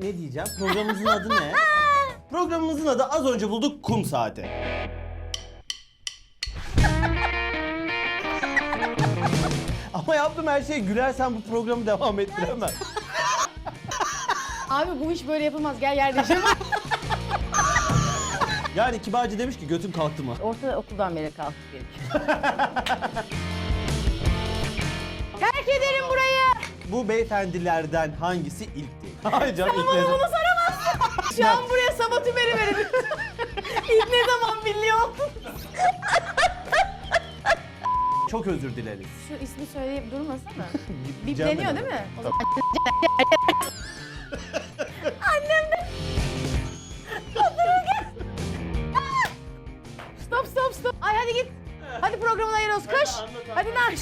ne, ne diyeceğim? Programımızın adı ne? Programımızın adı az önce bulduk kum saati. Ama yaptığım her şeye gülersen bu programı devam ettiremem. Abi bu iş böyle yapılmaz. Gel yerleşelim. Yani kibarcı demiş ki götün kalktı mı? Orta okuldan beri kalkıp gerekiyor. Bu beyefendilerden hangisi ilk değil? Hayır canım ilk ne bunu soramazsın. Şu an buraya sabah tümeri verin. İlk ne zaman biliyor? Çok özür dileriz. Şu ismi söyleyip durmasana. Bipleniyor değil mi? O Tabii. Annem de. Stop stop stop. Ay hadi git. Hadi programın hayırlı olsun. Koş. Hadi Naş.